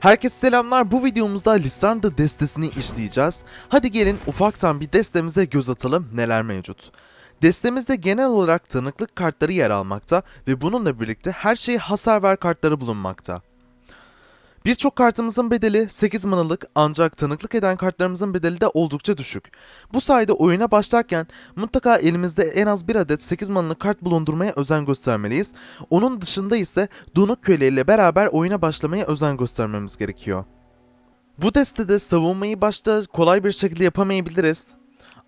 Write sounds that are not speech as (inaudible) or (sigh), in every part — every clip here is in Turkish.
Herkese selamlar. Bu videomuzda Lisandra destesini işleyeceğiz. Hadi gelin ufaktan bir destemize göz atalım neler mevcut. Destemizde genel olarak tanıklık kartları yer almakta ve bununla birlikte her şeye hasar ver kartları bulunmakta. Birçok kartımızın bedeli 8 manalık ancak tanıklık eden kartlarımızın bedeli de oldukça düşük. Bu sayede oyuna başlarken mutlaka elimizde en az bir adet 8 manalık kart bulundurmaya özen göstermeliyiz. Onun dışında ise Donuk Köle ile beraber oyuna başlamaya özen göstermemiz gerekiyor. Bu destede savunmayı başta kolay bir şekilde yapamayabiliriz.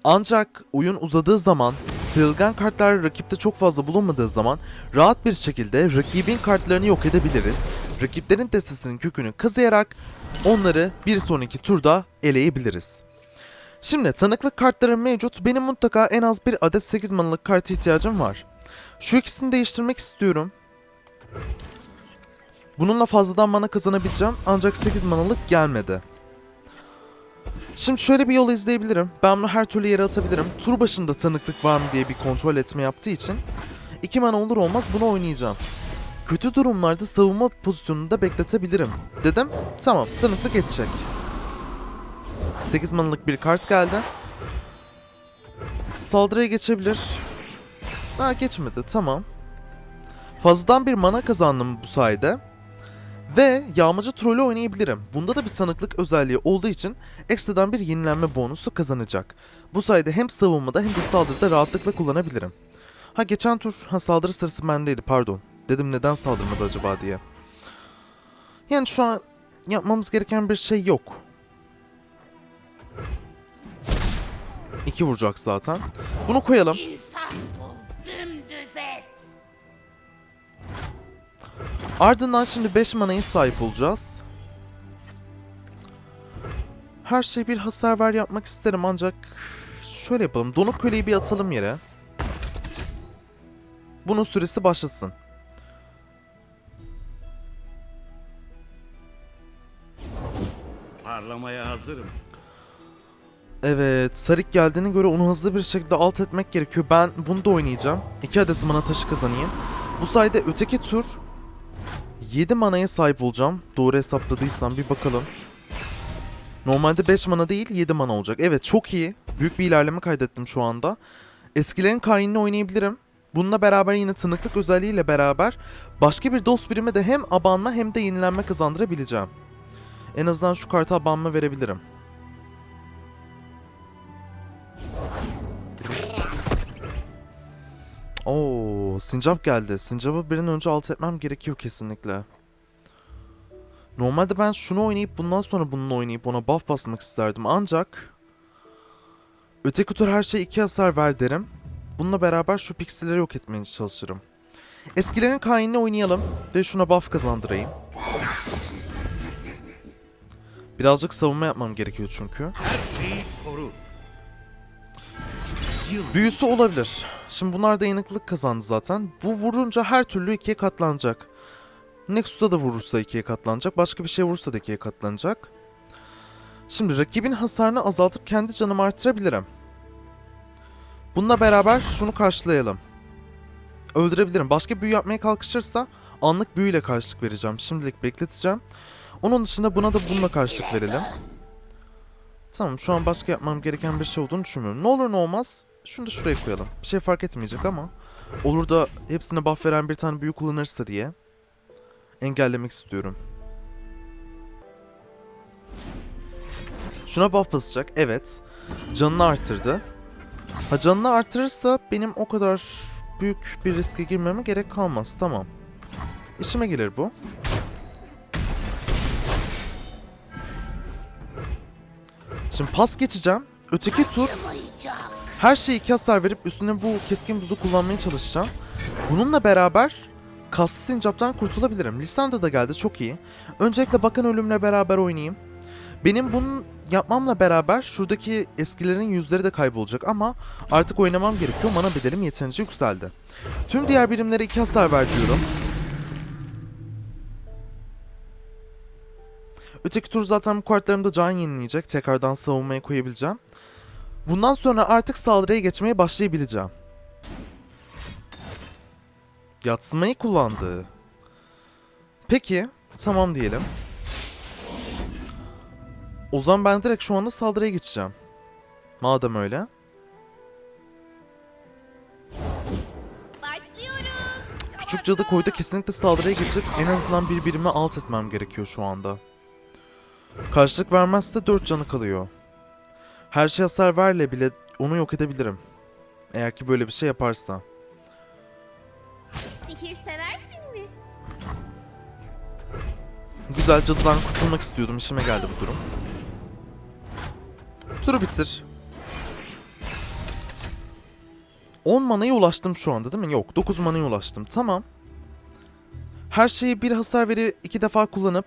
Ancak oyun uzadığı zaman, sıyrılgan kartlar rakipte çok fazla bulunmadığı zaman rahat bir şekilde rakibin kartlarını yok edebiliriz. Rakiplerin destesinin kökünü kazıyarak onları bir sonraki turda eleyebiliriz. Şimdi tanıklık kartlarım mevcut. Benim mutlaka en az bir adet 8 manalık kartı ihtiyacım var. Şu ikisini değiştirmek istiyorum. Bununla fazladan mana kazanabileceğim ancak 8 manalık gelmedi. Şimdi şöyle bir yol izleyebilirim. Ben bunu her türlü yere atabilirim. Tur başında tanıklık var mı diye bir kontrol etme yaptığı için 2 mana olur olmaz bunu oynayacağım. Kötü durumlarda savunma pozisyonunda bekletebilirim. Dedim tamam tanıklık edecek. 8 manalık bir kart geldi. Saldırıya geçebilir. Ha geçmedi tamam. Fazladan bir mana kazandım bu sayede. Ve yağmacı trolü oynayabilirim. Bunda da bir tanıklık özelliği olduğu için ekstradan bir yenilenme bonusu kazanacak. Bu sayede hem savunmada hem de saldırıda rahatlıkla kullanabilirim. Ha geçen tur ha saldırı sırası bendeydi pardon. Dedim neden saldırmadı acaba diye. Yani şu an yapmamız gereken bir şey yok. İki vuracak zaten. Bunu koyalım. Ardından şimdi 5 manaya sahip olacağız. Her şey bir hasar ver yapmak isterim ancak şöyle yapalım. Donuk köleyi bir atalım yere. Bunun süresi başlasın. Parlamaya hazırım. Evet, Sarik geldiğine göre onu hızlı bir şekilde alt etmek gerekiyor. Ben bunu da oynayacağım. 2 adet mana taşı kazanayım. Bu sayede öteki tur 7 manaya sahip olacağım. Doğru hesapladıysam bir bakalım. Normalde 5 mana değil 7 mana olacak. Evet çok iyi. Büyük bir ilerleme kaydettim şu anda. Eskilerin kainini oynayabilirim. Bununla beraber yine tanıklık özelliğiyle beraber başka bir dost birime de hem abanma hem de yenilenme kazandırabileceğim. En azından şu kartı abanma verebilirim. Oo, sincap geldi. Sincap'ı bir önce alt etmem gerekiyor kesinlikle. Normalde ben şunu oynayıp bundan sonra bununla oynayıp ona buff basmak isterdim ancak öteki tur her şey iki hasar ver derim. Bununla beraber şu pikselleri yok etmeye çalışırım. Eskilerin kainini oynayalım ve şuna buff kazandırayım. Birazcık savunma yapmam gerekiyor çünkü. Büyüsü olabilir. Şimdi bunlar dayanıklılık kazandı zaten. Bu vurunca her türlü ikiye katlanacak. Nexus'ta da vurursa ikiye katlanacak. Başka bir şey vurursa da ikiye katlanacak. Şimdi rakibin hasarını azaltıp kendi canımı artırabilirim. Bununla beraber şunu karşılayalım. Öldürebilirim. Başka büyü yapmaya kalkışırsa anlık büyüyle karşılık vereceğim. Şimdilik bekleteceğim. Onun dışında buna da bununla karşılık verelim. Tamam şu an başka yapmam gereken bir şey olduğunu düşünmüyorum. Ne olur ne olmaz şunu da şuraya koyalım. Bir şey fark etmeyecek ama olur da hepsine buff veren bir tane büyü kullanırsa diye engellemek istiyorum. Şuna buff basacak. Evet. Canını arttırdı. Ha canını artırırsa benim o kadar büyük bir riske girmeme gerek kalmaz. Tamam. İşime gelir bu. Şimdi pas geçeceğim. Öteki tur her şeyi iki hasar verip üstüne bu keskin buzu kullanmaya çalışacağım. Bununla beraber kaslı sincaptan kurtulabilirim. Listanda da geldi çok iyi. Öncelikle bakan ölümle beraber oynayayım. Benim bunun yapmamla beraber şuradaki eskilerin yüzleri de kaybolacak ama artık oynamam gerekiyor. Mana bedelim yeterince yükseldi. Tüm diğer birimlere iki hasar ver diyorum. Öteki tur zaten bu kartlarımda can yenileyecek. Tekrardan savunmaya koyabileceğim. Bundan sonra artık saldırıya geçmeye başlayabileceğim. Yatsımayı kullandı. Peki, tamam diyelim. O zaman ben direkt şu anda saldırıya geçeceğim. Madem öyle. Başlıyoruz. Küçük cadı koyda kesinlikle saldırıya geçip en azından bir birimi alt etmem gerekiyor şu anda. Karşılık vermezse 4 canı kalıyor. Her şey hasar verle bile onu yok edebilirim. Eğer ki böyle bir şey yaparsa. Sihir seversin mi? Güzel cadıdan kurtulmak istiyordum. İşime geldi bu durum. Turu bitir. 10 manaya ulaştım şu anda değil mi? Yok 9 manaya ulaştım. Tamam. Her şeyi bir hasar veri iki defa kullanıp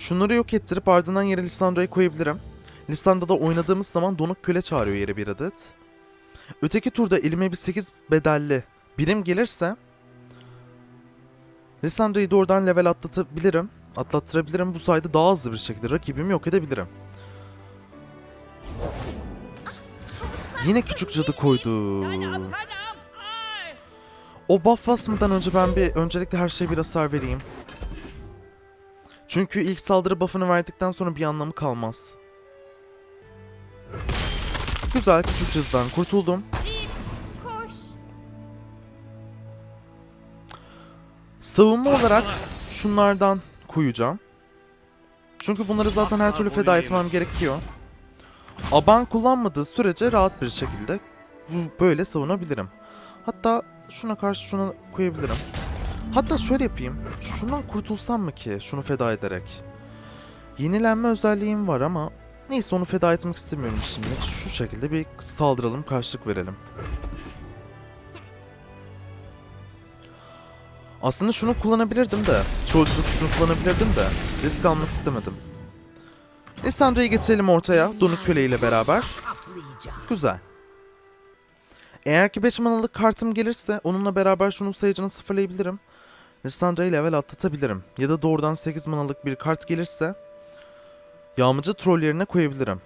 şunları yok ettirip ardından yere Lisandra'yı koyabilirim. Lisandra'da oynadığımız zaman donuk köle çağırıyor yere bir adet. Öteki turda elime bir 8 bedelli birim gelirse Lissandra'yı doğrudan level atlatabilirim. Atlattırabilirim. Bu sayede daha hızlı bir şekilde rakibimi yok edebilirim. Yine küçük cadı koydu. O buff basmadan önce ben bir öncelikle her şeye bir hasar vereyim. Çünkü ilk saldırı buff'ını verdikten sonra bir anlamı kalmaz. Güzel küçük cadıdan kurtuldum. Savunma olarak şunlardan koyacağım. Çünkü bunları zaten her türlü feda etmem gerekiyor. Aban kullanmadığı sürece rahat bir şekilde böyle savunabilirim. Hatta şuna karşı şuna koyabilirim. Hatta şöyle yapayım. Şundan kurtulsam mı ki şunu feda ederek? Yenilenme özelliğim var ama neyse onu feda etmek istemiyorum şimdi. Şu şekilde bir saldıralım, karşılık verelim. Aslında şunu kullanabilirdim de. Çoğulculuk şunu kullanabilirdim de. Risk almak istemedim. Lissandra'yı getirelim ortaya. Donuk Köle ile beraber. Güzel. Eğer ki 5 manalık kartım gelirse onunla beraber şunun sayıcını sıfırlayabilirim. Lissandra'yı level atlatabilirim. Ya da doğrudan 8 manalık bir kart gelirse yağmacı troll yerine koyabilirim.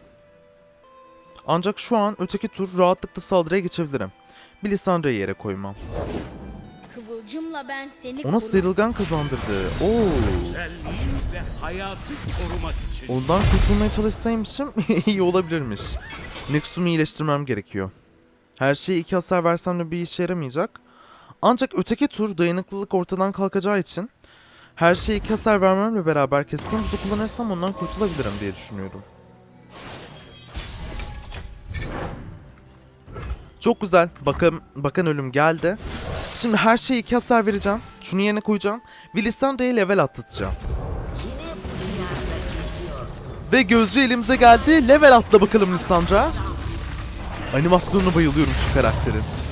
Ancak şu an öteki tur rahatlıkla saldırıya geçebilirim. Bir Lissandra'yı yere koymam. Kıvılcımla ben seni Ona sıyrılgan kazandırdı. Oo. Ve hayatı korumak için. Ondan kurtulmaya çalışsaymışım (laughs) iyi olabilirmiş. Nexus'umu iyileştirmem gerekiyor. Her şeye iki hasar versem de bir işe yaramayacak. Ancak öteki tur dayanıklılık ortadan kalkacağı için her şeye iki hasar vermemle beraber keskin buzu kullanırsam ondan kurtulabilirim diye düşünüyorum. Çok güzel. Bakın, bakan ölüm geldi. Şimdi her şeye iki hasar vereceğim. Şunu yerine koyacağım. Ve Lissandra'yı level atlatacağım. Ve gözcü elimize geldi. Level atla bakalım Lissandra. Animasyonuna bayılıyorum şu karakterin.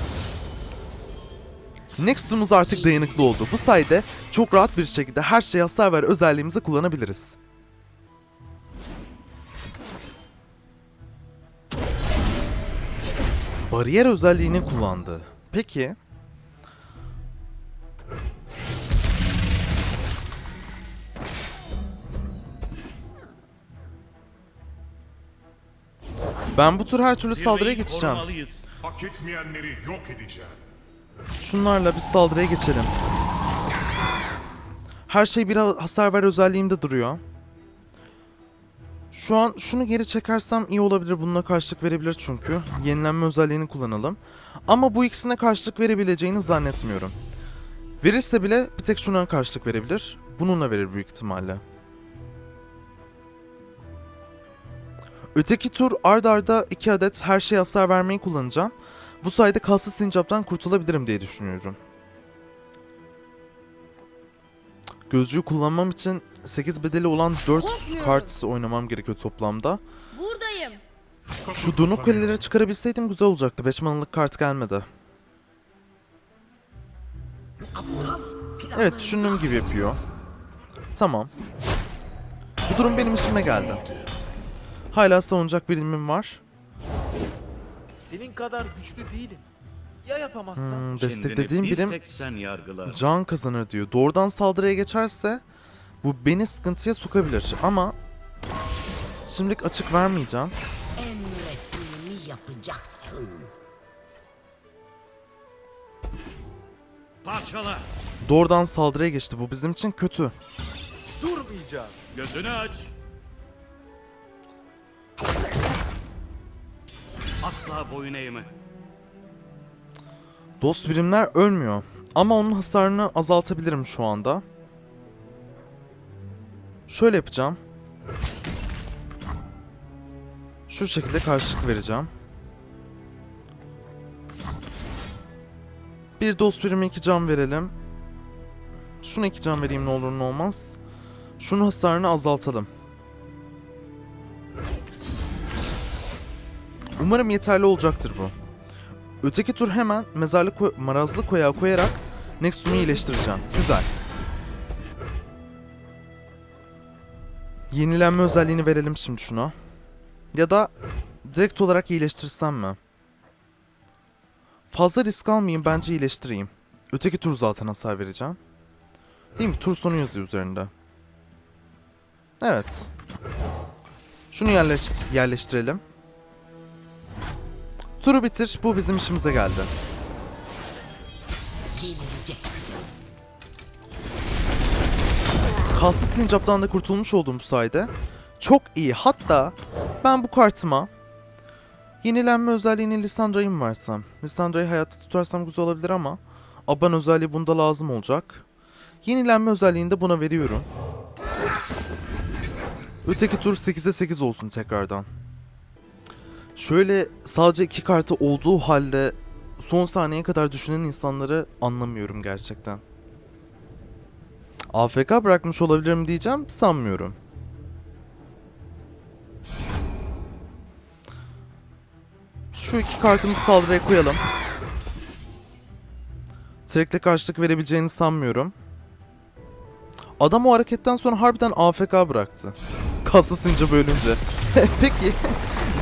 Nexus'umuz artık dayanıklı oldu. Bu sayede çok rahat bir şekilde her şeye hasar ver özelliğimizi kullanabiliriz. Bariyer özelliğini kullandı. Peki. Ben bu tur her türlü saldırıya geçeceğim. yok edeceğim. Şunlarla bir saldırıya geçelim. Her şey bir hasar ver özelliğimde duruyor. Şu an şunu geri çekersem iyi olabilir. Bununla karşılık verebilir çünkü. Yenilenme özelliğini kullanalım. Ama bu ikisine karşılık verebileceğini zannetmiyorum. Verirse bile bir tek şuna karşılık verebilir. Bununla verir büyük ihtimalle. Öteki tur ard arda iki adet her şeye hasar vermeyi kullanacağım. Bu sayede kalsız sincaptan kurtulabilirim diye düşünüyorum. Gözcüğü kullanmam için 8 bedeli olan 4 Korkmuyorum. kart oynamam gerekiyor toplamda. Buradayım. Şu donuk kaleleri çıkarabilseydim güzel olacaktı. 5 manalık kart gelmedi. Evet düşündüğüm gibi yapıyor. Tamam. Bu durum benim işime geldi. Hala savunacak birimim var. Senin kadar güçlü değilim. Ya yapamazsam? Hmm, Kendini desteklediğim bir birim tek sen yargılarsın. can kazanır diyor. Doğrudan saldırıya geçerse bu beni sıkıntıya sokabilir ama şimdilik açık vermeyeceğim. Emrettiğimi yapacaksın. Parçala. Doğrudan saldırıya geçti. Bu bizim için kötü. Durmayacağım. Gözünü aç. Asla boyun eğme. Dost birimler ölmüyor. Ama onun hasarını azaltabilirim şu anda. Şöyle yapacağım. Şu şekilde karşılık vereceğim. Bir dost birime iki can verelim. Şuna iki can vereyim ne olur ne olmaz. Şunun hasarını azaltalım. Umarım yeterli olacaktır bu. Öteki tur hemen mezarlık koy- marazlık koyağı koyarak Nexus'umu iyileştireceğim. Güzel. Yenilenme özelliğini verelim şimdi şuna. Ya da direkt olarak iyileştirsem mi? Fazla risk almayayım bence iyileştireyim. Öteki tur zaten hasar vereceğim. Değil mi? Tur sonu yazıyor üzerinde. Evet. Şunu yerleş yerleştirelim. Turu bitir. Bu bizim işimize geldi. Kaslı sincaptan da kurtulmuş oldum bu sayede. Çok iyi. Hatta ben bu kartıma yenilenme özelliğini Lissandra'yı mı versem? Lissandra'yı hayatta tutarsam güzel olabilir ama Aban özelliği bunda lazım olacak. Yenilenme özelliğini de buna veriyorum. Öteki tur 8'e 8 olsun tekrardan. Şöyle sadece iki kartı olduğu halde son saniyeye kadar düşünen insanları anlamıyorum gerçekten. AFK bırakmış olabilirim diyeceğim sanmıyorum. Şu iki kartımızı saldırıya koyalım. Trek'le karşılık verebileceğini sanmıyorum. Adam o hareketten sonra harbiden AFK bıraktı. Kaslı sincap ölünce. (laughs) Peki.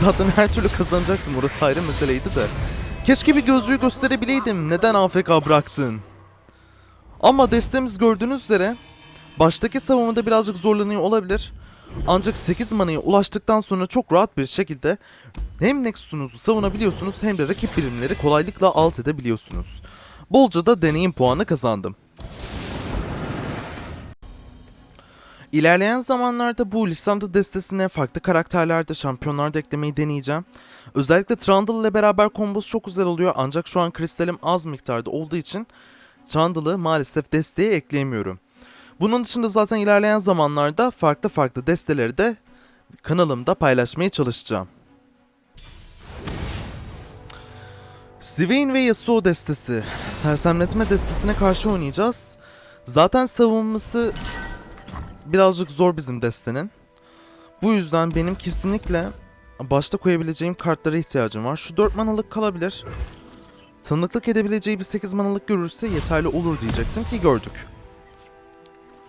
Zaten her türlü kazanacaktım orası ayrı meseleydi de. Keşke bir gözcüğü gösterebileydim. Neden AFK bıraktın? Ama destemiz gördüğünüz üzere baştaki savunmada birazcık zorlanıyor olabilir. Ancak 8 manaya ulaştıktan sonra çok rahat bir şekilde hem Nexus'unuzu savunabiliyorsunuz hem de rakip birimleri kolaylıkla alt edebiliyorsunuz. Bolca da deneyim puanı kazandım. İlerleyen zamanlarda bu Lissandra destesine farklı karakterlerde şampiyonlar da eklemeyi deneyeceğim. Özellikle Trundle ile beraber kombosu çok güzel oluyor ancak şu an kristalim az miktarda olduğu için Trundle'ı maalesef desteğe ekleyemiyorum. Bunun dışında zaten ilerleyen zamanlarda farklı farklı desteleri de kanalımda paylaşmaya çalışacağım. Swain ve Yasuo destesi. Sersemletme destesine karşı oynayacağız. Zaten savunması birazcık zor bizim destenin. Bu yüzden benim kesinlikle başta koyabileceğim kartlara ihtiyacım var. Şu 4 manalık kalabilir. Tanıklık edebileceği bir 8 manalık görürse yeterli olur diyecektim ki gördük.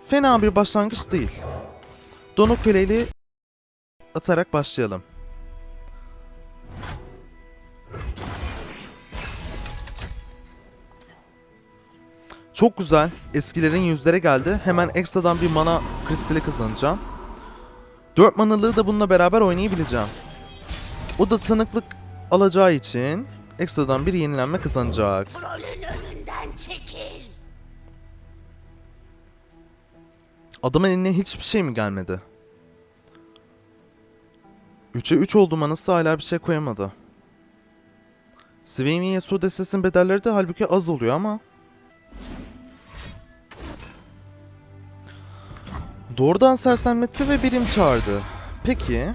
Fena bir başlangıç değil. Dono Köle'yle atarak başlayalım. Çok güzel. Eskilerin yüzlere geldi. Hemen ekstradan bir mana kristali kazanacağım. 4 manalığı da bununla beraber oynayabileceğim. O da tanıklık alacağı için ekstradan bir yenilenme kazanacak. Adamın eline hiçbir şey mi gelmedi? 3'e 3 oldu manası hala bir şey koyamadı. Swain ve Yasuo destesinin bedelleri de halbuki az oluyor ama. Doğrudan sersemletti ve birim çağırdı. Peki.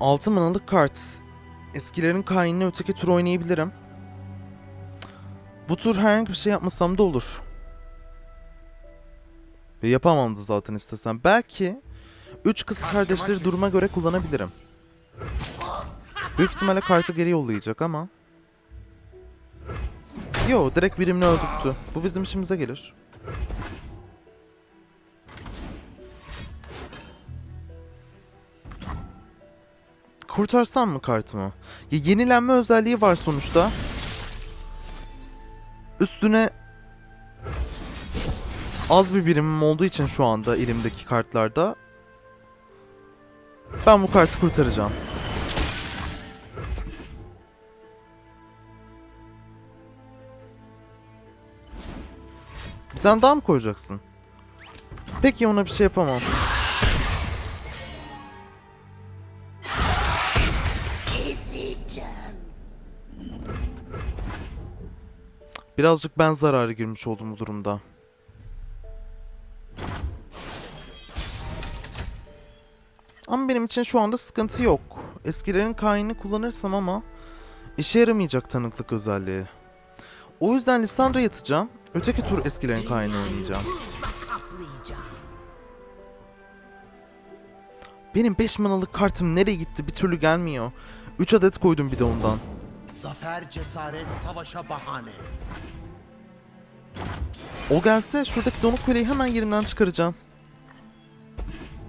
Altı manalık kart. Eskilerin kainine öteki tur oynayabilirim. Bu tur herhangi bir şey yapmasam da olur. Ve yapamam da zaten istesem. Belki 3 kız kardeşleri duruma göre kullanabilirim. Büyük ihtimalle kartı geri yollayacak ama. Yo direkt birimini öldürttü. Bu bizim işimize gelir. Kurtarsam mı kartımı? Ya yenilenme özelliği var sonuçta. Üstüne az bir birimim olduğu için şu anda elimdeki kartlarda ben bu kartı kurtaracağım. Tane daha mı koyacaksın? Peki ona bir şey yapamam. Birazcık ben zararı girmiş oldum bu durumda. Ama benim için şu anda sıkıntı yok. Eskilerin kaynını kullanırsam ama işe yaramayacak tanıklık özelliği. O yüzden Lisandra yatacağım. Öteki tur eskilerin kaynını oynayacağım. Benim 5 manalık kartım nereye gitti bir türlü gelmiyor. 3 adet koydum bir de ondan. Zafer, cesaret, savaşa bahane. O gelse şuradaki donuk köleyi hemen yerinden çıkaracağım.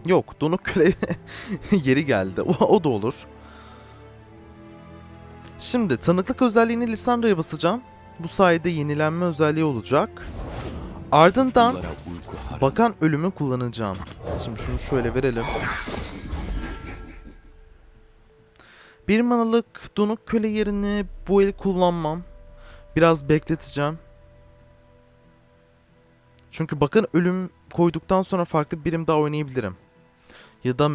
Yok donuk köle (laughs) yeri geldi. O, o da olur. Şimdi tanıklık özelliğini Lisandra'ya basacağım. Bu sayede yenilenme özelliği olacak. Ardından bakan ölümü kullanacağım. Şimdi şunu şöyle verelim. Bir manalık donuk köle yerini bu el kullanmam. Biraz bekleteceğim. Çünkü bakın ölüm koyduktan sonra farklı bir birim daha oynayabilirim. Ya da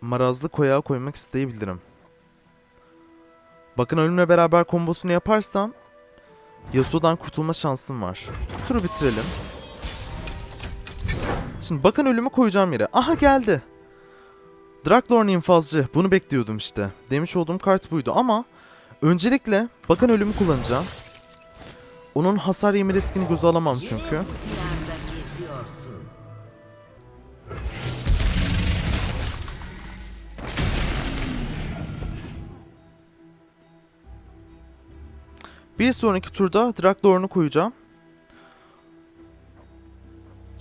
marazlı koyağı koymak isteyebilirim. Bakın ölümle beraber kombosunu yaparsam Yasuo'dan kurtulma şansım var. Turu bitirelim. Şimdi bakın ölümü koyacağım yere. Aha geldi. Draklorn infazcı. Bunu bekliyordum işte. Demiş olduğum kart buydu ama öncelikle bakın ölümü kullanacağım. Onun hasar yeme riskini göze alamam çünkü. Bir sonraki turda Draklorn'u koyacağım.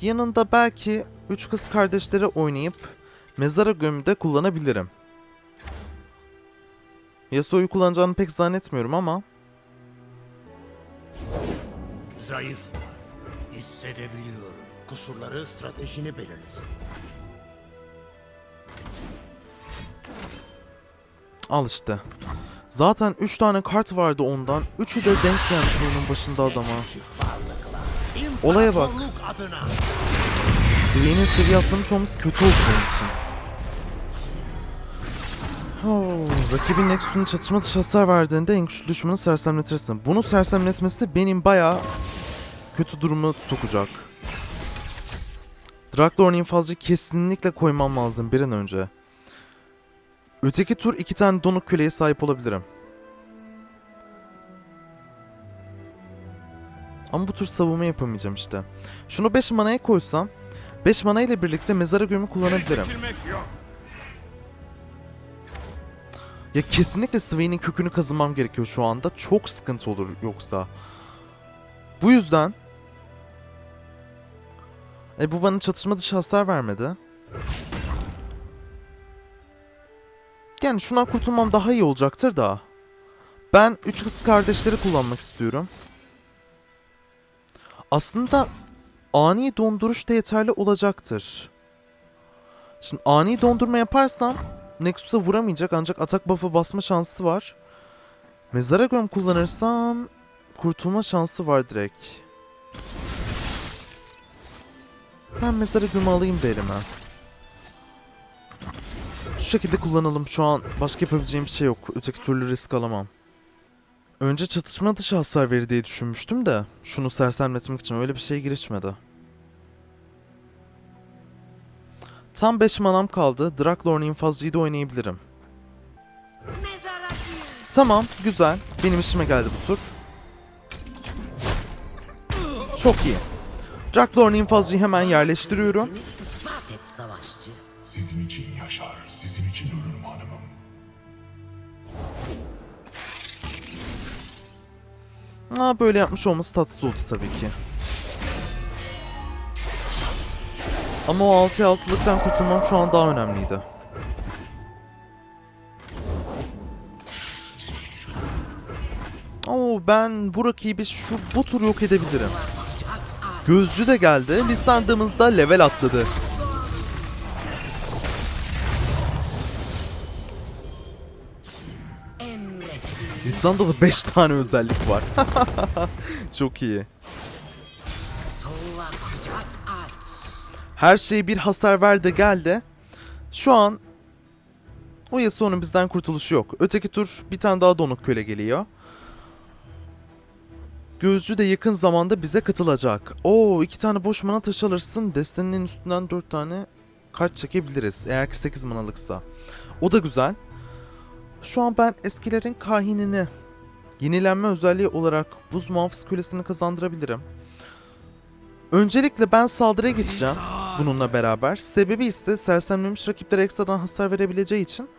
Yanında belki üç kız kardeşleri oynayıp mezara gömü de kullanabilirim. Yasuo'yu kullanacağını pek zannetmiyorum ama Zayıf. Hissedebiliyorum. Kusurları stratejini belirlesin. al işte. Zaten 3 tane kart vardı ondan. Üçü de denk gelmiş oyunun başında adama. Olaya bak. Dwayne'in seviye atlamış olması kötü oldu benim için. Oh, rakibin Nexus'un çatışma dışı hasar verdiğinde en güçlü düşmanı sersemletirsin. Bunu sersemletmesi benim bayağı kötü duruma sokacak. Draklorn infazcı kesinlikle koymam lazım bir an önce. Öteki tur iki tane donuk köleye sahip olabilirim. Ama bu tur savunma yapamayacağım işte. Şunu 5 manaya koysam 5 mana ile birlikte mezara gömü kullanabilirim. Ya kesinlikle Swain'in kökünü kazımam gerekiyor şu anda. Çok sıkıntı olur yoksa. Bu yüzden... E bu bana çatışma dışı hasar vermedi. Yani şundan kurtulmam daha iyi olacaktır da. Ben üç kız kardeşleri kullanmak istiyorum. Aslında ani donduruş da yeterli olacaktır. Şimdi ani dondurma yaparsam Nexus'a vuramayacak ancak atak buff'ı basma şansı var. Mezara göm kullanırsam kurtulma şansı var direkt. Ben mezara gömü alayım da elime. Şekilde kullanalım. Şu an başka yapabileceğim bir şey yok. Öteki türlü risk alamam. Önce çatışma dışı hasar verir diye düşünmüştüm de şunu sersemletmek için öyle bir şeye girişmedi. Tam 5 manam kaldı. Draklorn infazcıyı da oynayabilirim. Tamam, güzel. Benim işime geldi bu tur. Çok iyi. Draklorn infazcıyı hemen yerleştiriyorum. Aa, böyle yapmış olması tatsız oldu tabii ki. Ama o 6'ya 6'lıktan kurtulmam şu an daha önemliydi. Oo ben bu rakibi şu bu tur yok edebilirim. Gözcü de geldi. Listandığımızda level atladı. Emret. Listanda da 5 tane özellik var. (laughs) Çok iyi. Her şeye bir hasar ver de geldi. Şu an o Yasuo'nun bizden kurtuluşu yok. Öteki tur bir tane daha donuk köle geliyor. Gözcü de yakın zamanda bize katılacak. Oo iki tane boş mana taşı alırsın. Destenin üstünden dört tane kart çekebiliriz. Eğer ki 8 manalıksa. O da güzel. Şu an ben eskilerin kahinini yenilenme özelliği olarak buz muhafız kölesini kazandırabilirim. Öncelikle ben saldırıya geçeceğim bununla beraber. Sebebi ise sersemlemiş rakiplere ekstradan hasar verebileceği için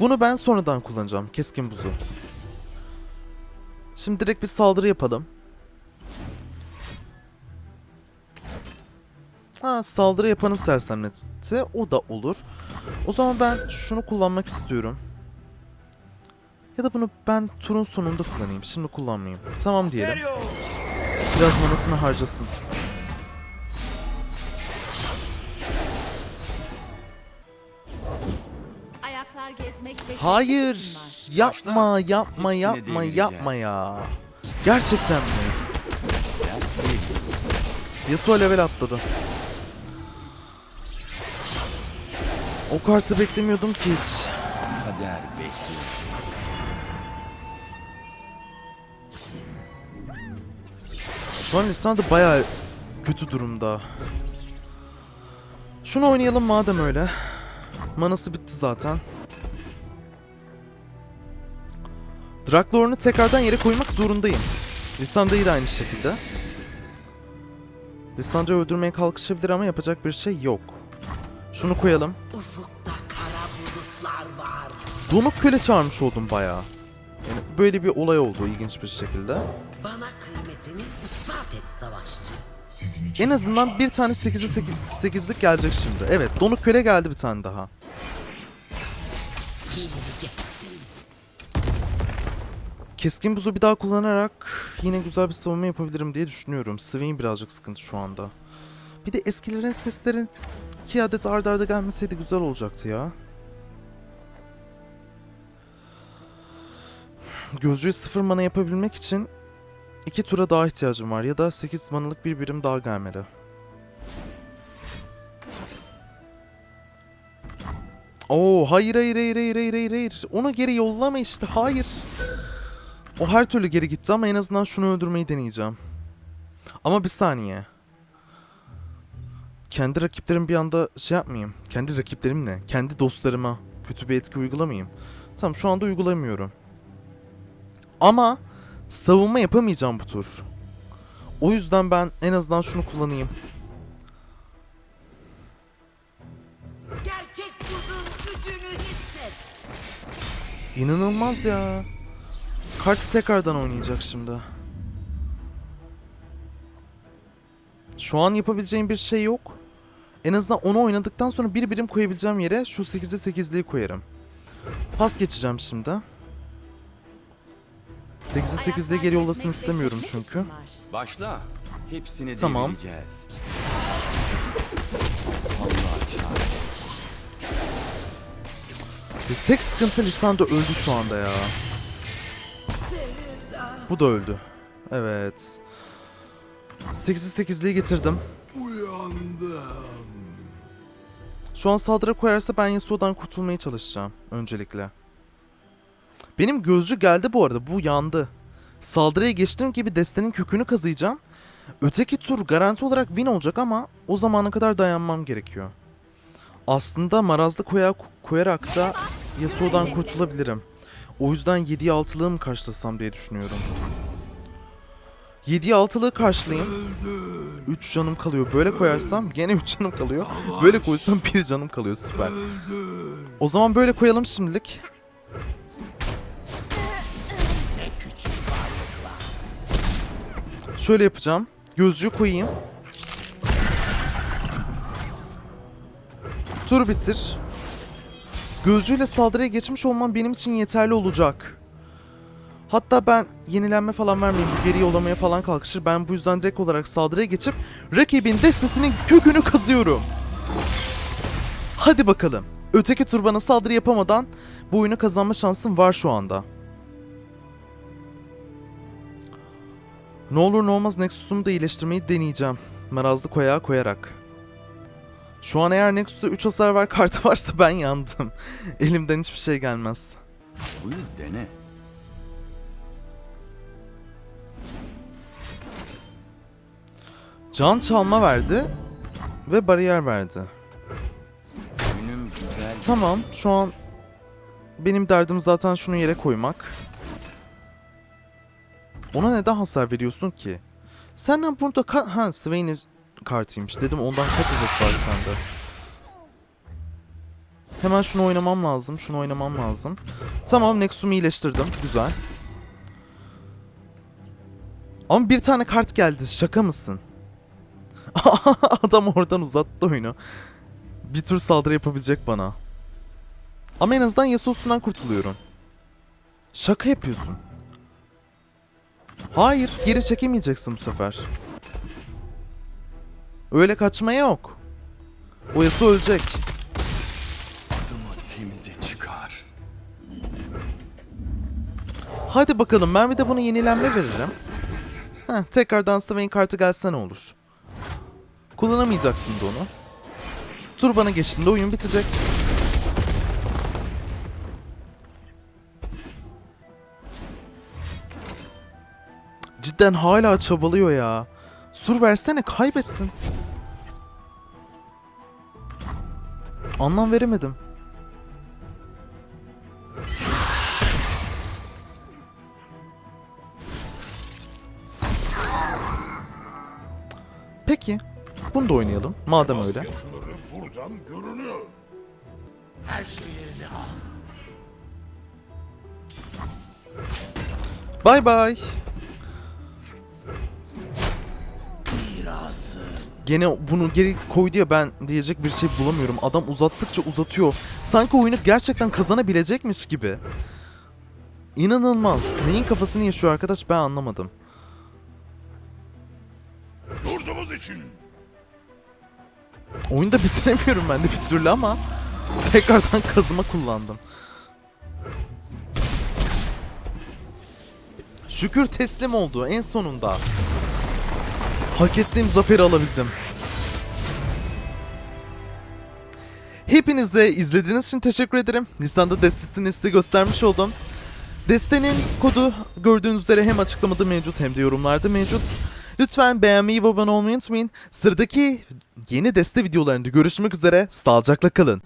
bunu ben sonradan kullanacağım. Keskin buzu. Şimdi direkt bir saldırı yapalım. Ha saldırı yapanı sersemletti. O da olur. O zaman ben şunu kullanmak istiyorum. Ya da bunu ben turun sonunda kullanayım. Şimdi kullanmayayım. Tamam diyelim. Biraz manasını harcasın. Ayaklar gezmek ve Hayır. Yapma, yapma, yapma, yapma ya. Gerçekten mi? Yasuo level atladı. O kartı beklemiyordum ki hiç. Kader bekliyor. Şu an da bayağı kötü durumda. Şunu oynayalım madem öyle. Manası bitti zaten. Draklor'unu tekrardan yere koymak zorundayım. Lissandra'yı da aynı şekilde. Lissandra'yı öldürmeye kalkışabilir ama yapacak bir şey yok. Şunu koyalım. Donuk köle çağırmış oldum bayağı. Yani böyle bir olay oldu ilginç bir şekilde. Bana kıymetini ispat et savaşçı. En azından bir tane sizin 8'e için 8, 8'lik gelecek şimdi. Evet donuk köle geldi bir tane daha. Keskin buzu bir daha kullanarak yine güzel bir savunma yapabilirim diye düşünüyorum. Swain birazcık sıkıntı şu anda. Bir de eskilerin seslerin iki adet ardarda arda gelmeseydi güzel olacaktı ya. Gözcüyü sıfır mana yapabilmek için iki tura daha ihtiyacım var ya da 8 manalık bir birim daha gelmeli. Oo hayır hayır hayır hayır hayır hayır hayır. Onu geri yollama işte hayır. O her türlü geri gitti ama en azından şunu öldürmeyi deneyeceğim. Ama bir saniye. Kendi rakiplerim bir anda şey yapmayayım. Kendi rakiplerim ne? Kendi dostlarıma kötü bir etki uygulamayayım. Tamam şu anda uygulamıyorum. Ama savunma yapamayacağım bu tur. O yüzden ben en azından şunu kullanayım. Gerçek buzun gücünü hisset. İnanılmaz ya. Kart tekrardan oynayacak şimdi. Şu an yapabileceğim bir şey yok. En azından onu oynadıktan sonra bir birim koyabileceğim yere şu 8'e 8'liği koyarım. Pas geçeceğim şimdi. 8'e 8'liği Ayaklar geri yollasın istemiyorum çünkü. Başla. Hepsini Tamam. devireceğiz. Allah çağır. Ve tek sıkıntı Lisandro öldü şu anda ya. Bu da öldü. Evet. 8'e 8'liği getirdim. Şu an saldırı koyarsa ben Yasuo'dan kurtulmaya çalışacağım öncelikle. Benim gözcü geldi bu arada. Bu yandı. Saldırıya geçtiğim gibi destenin kökünü kazıyacağım. Öteki tur garanti olarak win olacak ama o zamana kadar dayanmam gerekiyor. Aslında marazlı koya koyarak da Yasuo'dan kurtulabilirim. O yüzden 7'ye 6'lığı mı karşılasam diye düşünüyorum. 7'ye 6'lığı karşılayayım. 3 canım kalıyor. Böyle koyarsam gene 3 canım kalıyor. Böyle koysam 1 canım kalıyor. Süper. O zaman böyle koyalım şimdilik. Şöyle yapacağım. Gözcüğü koyayım. Tur bitir. Gözcüyle saldırıya geçmiş olmam benim için yeterli olacak. Hatta ben yenilenme falan vermeyeyim. Geri yollamaya falan kalkışır. Ben bu yüzden direkt olarak saldırıya geçip rakibin destesinin kökünü kazıyorum. Hadi bakalım. Öteki tur bana saldırı yapamadan bu oyunu kazanma şansım var şu anda. Ne olur ne olmaz Nexus'umu da iyileştirmeyi deneyeceğim. Marazlı koyağa koyarak. Şu an eğer Nexus'ta 3 hasar var kartı (laughs) varsa ben yandım. Elimden hiçbir şey gelmez. Buyur dene. Can çalma verdi ve bariyer verdi. Tamam şu an benim derdim zaten şunu yere koymak. Ona neden hasar veriyorsun ki? Senden burada ka- ha Swain'in kartıymış dedim ondan kaç adet var sende? Hemen şunu oynamam lazım. Şunu oynamam lazım. Tamam Nexus'umu iyileştirdim. Güzel. Ama bir tane kart geldi. Şaka mısın? (laughs) Adam oradan uzattı oyunu. Bir tür saldırı yapabilecek bana. Ama en azından Yasuo'sundan kurtuluyorum. Şaka yapıyorsun. Hayır, geri çekemeyeceksin bu sefer. Öyle kaçmaya yok. O Yasuo ölecek. Çıkar. Hadi bakalım ben bir de bunu yenilenme veririm. Heh, tekrardan Swain kartı gelse ne olur. Kullanamayacaksın da onu. Tur bana geçtiğinde oyun bitecek. Cidden hala çabalıyor ya. Sur versene kaybettin. Anlam veremedim. Peki. Bunu da oynayalım. Madem öyle. Buradan görünüyor. Her şey yerine al. Bay bay. Gene bunu geri koydu ya ben diyecek bir şey bulamıyorum. Adam uzattıkça uzatıyor. Sanki oyunu gerçekten kazanabilecekmiş gibi. İnanılmaz. Neyin kafasını yaşıyor arkadaş ben anlamadım. Yurdumuz için. Oyunu da (laughs) bitiremiyorum ben de bir türlü ama tekrardan kazıma kullandım. Şükür teslim oldu en sonunda. Hak ettiğim zaferi alabildim. Hepinize izlediğiniz için teşekkür ederim. Nisan'da destesini size göstermiş oldum. Destenin kodu gördüğünüz üzere hem açıklamada mevcut hem de yorumlarda mevcut. Lütfen beğenmeyi ve abone olmayı unutmayın. Sıradaki yeni deste videolarında görüşmek üzere. Sağlıcakla kalın.